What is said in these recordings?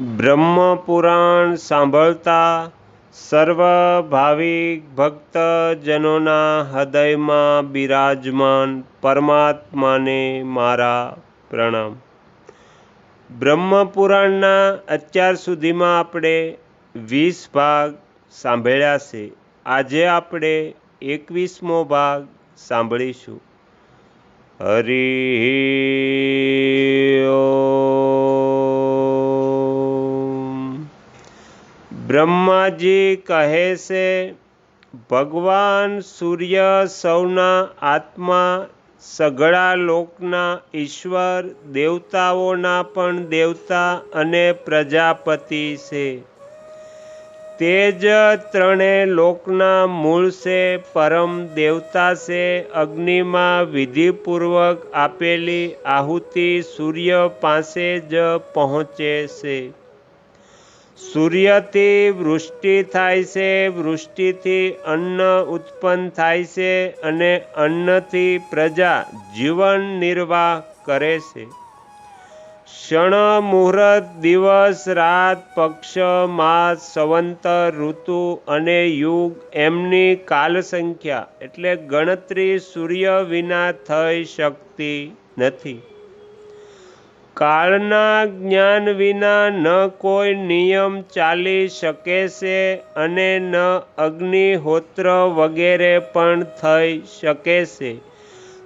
બ્રહ્મપુરાણ સાંભળતા સર્વ ભાવિક ભક્તજનોના હૃદયમાં બિરાજમાન પરમાત્માને મારા પ્રણામ. બ્રહ્મપુરાણના અત્યાર સુધીમાં આપણે વીસ ભાગ સાંભળ્યા છે. આજે આપણે એકવીસમો ભાગ સાંભળીશું. હરિ બ્રહ્માજી કહે છે, ભગવાન સૂર્ય સૌના આત્મા, સઘળા લોકના ઈશ્વર, દેવતાઓના પણ દેવતા અને પ્રજાપતિ છે. તે જ ત્રણે લોકના મૂળ છે, પરમ દેવતા છે. અગ્નિમાં વિધિપૂર્વક આપેલી આહુતિ સૂર્ય પાસે જ પહોંચે છે. સૂર્યથી વૃષ્ટિ થાય છે, વૃષ્ટિથી અન્ન ઉત્પન્ન થાય છે અને અન્નથી પ્રજા જીવન નિર્વાહ કરે છે. ક્ષણ, મુહૂર્ત, દિવસ, રાત, પક્ષ, માસ સંવંતર ઋતુ અને યુગ એમની કાલ સંખ્યા એટલે ગણતરી સૂર્ય વિના થઈ શકતી નથી. કાળના જ્ઞાન વિના ન કોઈ નિયમ ચાલી શકે છે અને ન અગ્નિહોત્ર વગેરે પણ થઈ શકે છે.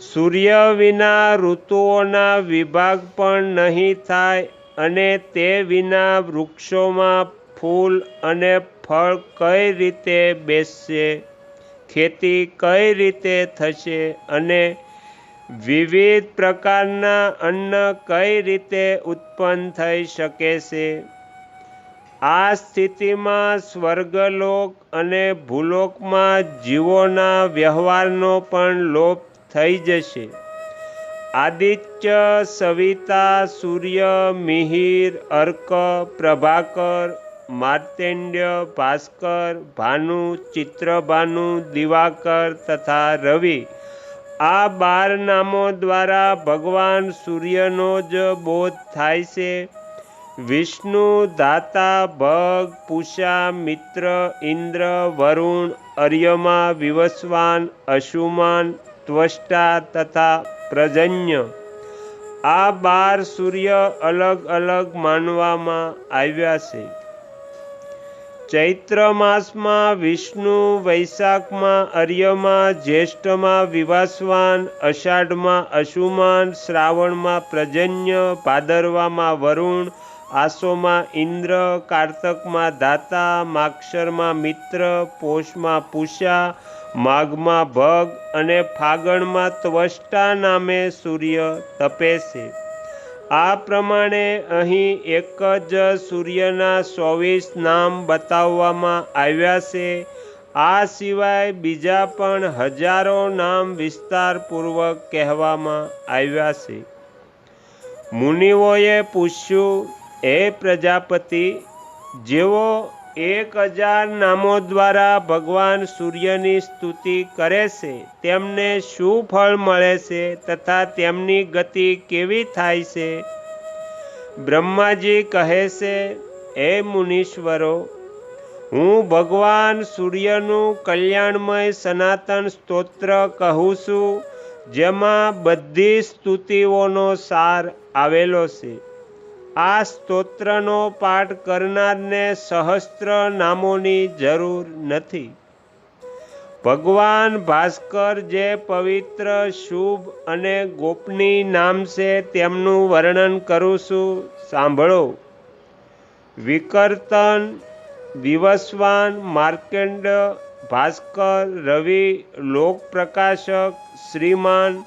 સૂર્ય વિના ઋતુઓના વિભાગ પણ નહીં થાય અને તે વિના વૃક્ષોમાં ફૂલ અને ફળ કઈ રીતે બેસશે? ખેતી કઈ રીતે થશે? અને વિવિધ પ્રકારના અન્ન કઈ રીતે ઉત્પન્ન થઈ શકે છે? આ સ્થિતિમાં સ્વર્ગલોક અને ભૂલોકમાં જીવોના વ્યવહારનો પણ લોપ થઈ જશે. આદિત્ય, સવિતા, સૂર્ય, મિહિર, અર્ક, પ્રભાકર, માર્તેંડ્ય, ભાસ્કર, ભાનુ, ચિત્રભાનુ, દિવાકર તથા રવિ આ બાર નામો દ્વારા ભગવાન સૂર્યનો જ બોધ થાય છે. વિષ્ણુ, દાતા, ભગ, પૂષા, મિત્ર, ઇન્દ્ર, વરુણ, અર્યમા, વિવસ્વાન, અશુમાન, ત્વષ્ટા તથા પ્રજન્ય. આ બાર સૂર્ય અલગ અલગ માનવામાં આવ્યા છે. ચૈત્ર માસમાં વિષ્ણુ, વૈશાખમાં અર્યમાં, જ્યેષ્ઠમાં વિવાસવાન, અષાઢમાં અશુમાન, શ્રાવણમાં પ્રજન્ય, ભાદરવામાં વરુણ, આસોમાં ઇન્દ્ર, કારતકમાં દાતા, માક્ષરમાં મિત્ર, પોષમાં પૂષા, માઘમાં ભગ અને ફાગણમાં ત્વષ્ટા નામે સૂર્ય તપે છે. આ પ્રમાણે અહીં એક જ સૂર્યના ચોવીસ નામ બતાવવામાં આવ્યા છે. આ સિવાય બીજા પણ હજારો નામ વિસ્તારપૂર્વક કહેવામાં આવ્યા છે. મુનિઓએ પૂછ્યું, હે પ્રજાપતિ જેઓ એક હજાર નામો દ્વારા ભગવાન સૂર્યની સ્તુતિ કરે છે. તેમને શું ફળ મળે છે તથા તેમની ગતિ કેવી થાય છે? બ્રહ્માજી કહે છે, હે મુનીશ્વરો, હું ભગવાન સૂર્યનું કલ્યાણમય સનાતન સ્તોત્ર કહું છું, જેમાં બધી સ્તુતિઓનો સાર આવેલો છે. આ સ્તોત્રનો પાઠ કરનારને સહસ્ત્ર નામોની જરૂર નથી. ભગવાન ભાસ્કર જે પવિત્ર, શુભ અને ગોપની નામ છે તેમનું વર્ણન કરું છું, સાંભળો. વિકર્તન, વિવસ્વાન માર્કેન્ડ ભાસ્કર, રવિ, લોકપ્રકાશક, શ્રીમાન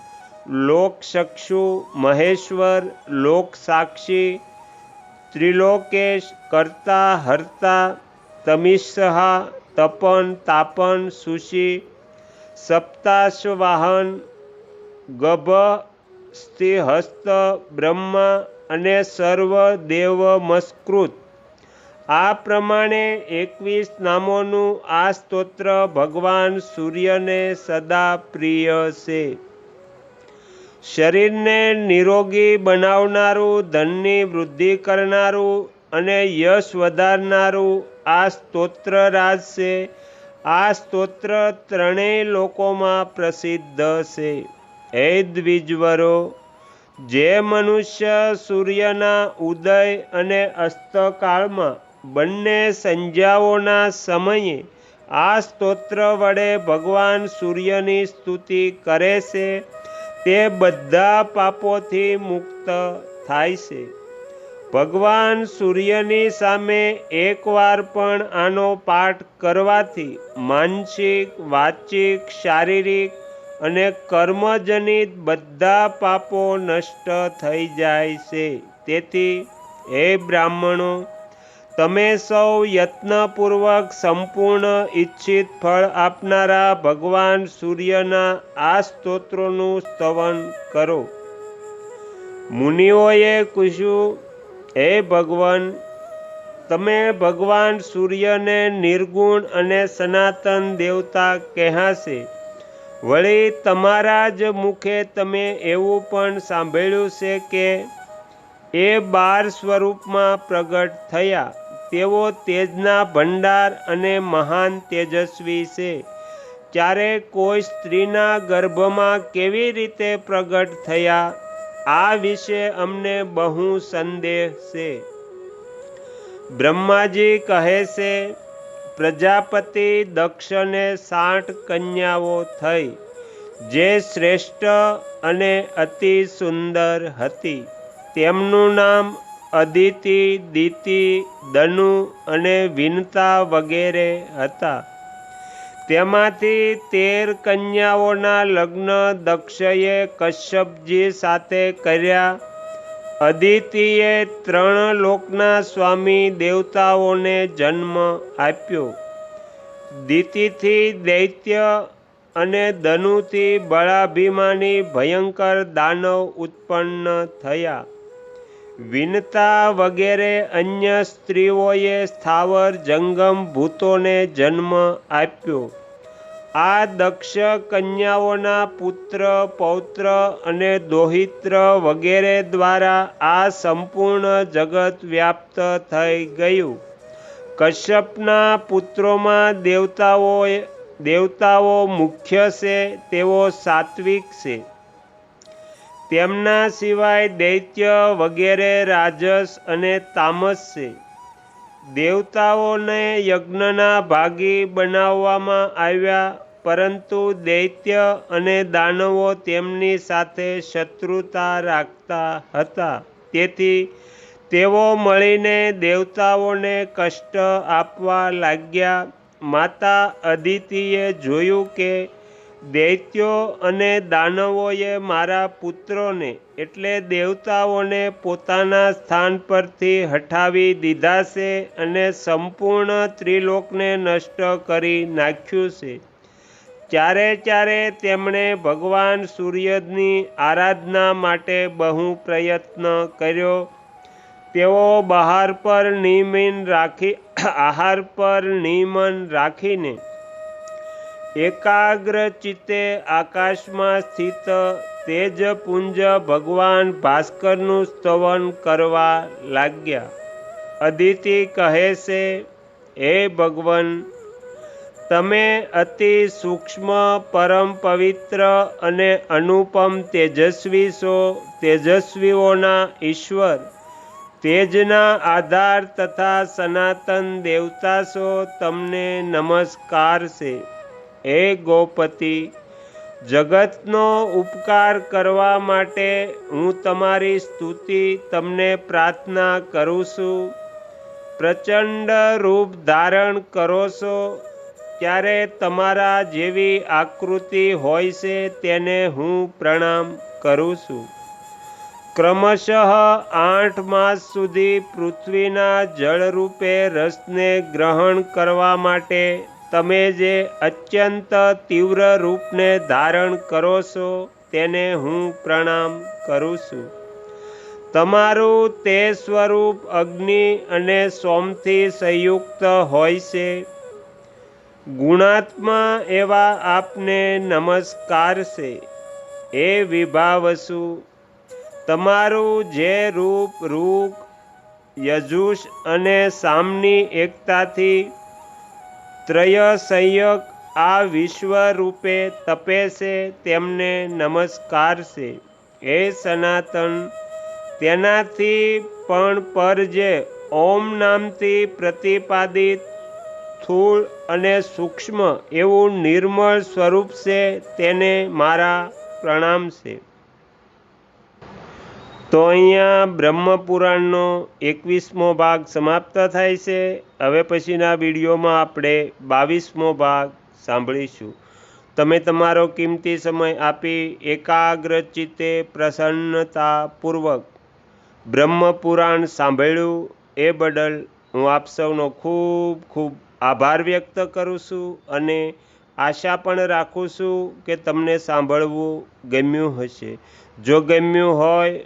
લોકચક્ષુ મહેશ્વર, લોકસાક્ષી ત્રિલોકેશ કર્તા હર્તા તમિષહા તપન તાપન સુશી સપ્તાશ્વાહન ગભ સ્થિહસ્ત બ્રહ્મા અને સર્વ દેવ મસ્કૃત આ પ્રમાણે એકવીસ નામોનું આ સ્તોત્ર ભગવાન સૂર્યને સદા પ્રિય છે. શરીરને નિરોગી બનાવનારું, ધનની વૃદ્ધિ કરનારું અને યશ વધારનારું આ સ્તોત્ર રાજ છે. આ સ્તોત્ર ત્રણેય લોકોમાં પ્રસિદ્ધ છે. હે દ્વિજવરો, જે મનુષ્ય સૂર્યના ઉદય અને અસ્તકાળમાં બંને સંજ્ઞાઓના સમયે આ સ્તોત્ર વડે ભગવાન સૂર્યની સ્તુતિ કરે છે તે બધા પાપોથી મુક્ત થાય છે. ભગવાન સૂર્યની સામે એકવાર પણ આનો પાઠ કરવાથી માનસિક, વાચિક, શારીરિક અને કર્મજનિત બધા પાપો નષ્ટ થઈ જાય છે. તેથી, હે બ્રાહ્મણો તમે સૌ યત્નપૂર્વક સંપૂર્ણ ઈચ્છિત ફળ આપનારા ભગવાન સૂર્યના આ સ્તોત્રોનું સ્તવન કરો. મુનિઓએ પૂછ્યું હે ભગવાન, તમે ભગવાન સૂર્યને નિર્ગુણ અને સનાતન દેવતા કહેશે. વળી તમારા જ મુખે તમે એવું પણ સાંભળ્યું છે કે એ બાર સ્વરૂપમાં પ્રગટ થયા. તેઓ તેજના ભંડાર અને મહાન તેજસ્વી છે. ત્યારે કોઈ સ્ત્રીના ગર્ભમાં કેવી રીતે પ્રગટ થયા, આ વિશે અમને બહુ સંદેહ છે. બ્રહ્માજી કહે છે, પ્રજાપતિ દક્ષને સાઠ કન્યાઓ થઈ, જે શ્રેષ્ઠ અને અતિ સુંદર હતી. તેમનું નામ અદિતિ, દિતિ, દનુ અને વિનતા વગેરે હતા. તેમાંથી તેર કન્યાઓના લગ્ન દક્ષએ કશ્યપજી સાથે કર્યા. અદિતિએ ત્રણ લોકના સ્વામી દેવતાઓને જન્મ આપ્યો. દિતિથી દૈત્ય અને દનુથી બળાભિમાની ભયંકર દાનવ ઉત્પન્ન થયા. વિનતા વગેરે અન્ય સ્ત્રીઓએ સ્થાવર જંગમ ભૂતોને જન્મ આપ્યો. આ દક્ષ કન્યાઓના પુત્ર, પૌત્ર અને દોહિત્ર વગેરે દ્વારા આ સંપૂર્ણ જગત વ્યાપ્ત થઈ ગયું. કશ્યપના પુત્રોમાં દેવતાઓ દેવતાઓ મુખ્ય છે, તેઓ સાત્વિક છે. તેમના સિવાય દૈત્ય વગેરે રાજસ અને તામસ છે દેવતાઓને યજ્ઞના ભાગી બનાવવામાં આવ્યા, પરંતુ દૈત્ય અને દાનવો તેમની સાથે શત્રુતા રાખતા હતા. તેથી તેઓ મળીને દેવતાઓને કષ્ટ આપવા લાગ્યા. માતા અદિતિએ જોયું કે દૈત્યો અને દાનવોએ મારા પુત્રોને એટલે દેવતાઓને પોતાના સ્થાન પરથી હટાવી દીધા છે અને સંપૂર્ણ ત્રિલોકને નષ્ટ કરી નાખ્યું છે. ચારે ચારે તેમણે ભગવાન સૂર્યની આરાધના માટે બહુ પ્રયત્ન કર્યો. તેઓ બહાર પર નિયમન રાખી, આહાર પર નિયમન રાખીને એકાગ્ર ચિત્તે આકાશમાં સ્થિત તેજપુંજ ભગવાન ભાસ્કરનું સ્તવન કરવા લાગ્યા. અદિતિ કહે છે, હે ભગવાન, તમે અતિ સૂક્ષ્મ, પરમ પવિત્ર અને અનુપમ તેજસ્વી છો, તેજસ્વીઓના ઈશ્વર. તેજના આધાર તથા સનાતન દેવતા છો, તમને નમસ્કાર છે. હે ગોપતિ, જગતનો ઉપકાર કરવા માટે હું તમારી સ્તુતિ તમને પ્રાર્થના કરું છું. પ્રચંડ રૂપ ધારણ કરો છો. ત્યારે તમારા જેવી આકૃતિ હોય છે તેને હું પ્રણામ કરું છું. ક્રમશઃ આઠ માસ સુધી પૃથ્વીના જળરૂપે રસને ગ્રહણ કરવા માટે તમે જે અત્યંત તીવ્ર રૂપને ધારણ કરો છો, તેને હું પ્રણામ કરું છું. તમારું તે સ્વરૂપ અગ્નિ અને સોમથી સંયુક્ત હોય છે. ગુણાત્મા એવા આપને નમસ્કાર છે. એ વિભાવસુ, તમારું જે રૂપ રૂપ યજુષ અને સામની એકતાથી ત્રય સંયક આ વિશ્વરૂપે તપે છે તેમને નમસ્કાર છે હે સનાતન, તેનાથી પણ પર જે ઓમ નામથી પ્રતિપાદિત સ્થૂળ અને સૂક્ષ્મ એવું નિર્મળ સ્વરૂપ છે, તેને મારા પ્રણામ છે. તો અહીંયા બ્રહ્મપુરાણનો એકવીસમો ભાગ સમાપ્ત થાય છે. હવે પછીના વિડીયોમાં આપણે બાવીસમો ભાગ સાંભળીશું. તમે તમારો કિંમતી સમય આપી એકાગ્ર ચિત્તે પ્રસન્નતાપૂર્વક બ્રહ્મપુરાણ સાંભળ્યું એ બદલ હું આપ સૌનો ખૂબ ખૂબ આભાર વ્યક્ત કરું છું અને આશા પણ રાખું છું કે તમને સાંભળવું ગમ્યું હશે. જો ગમ્યું હોય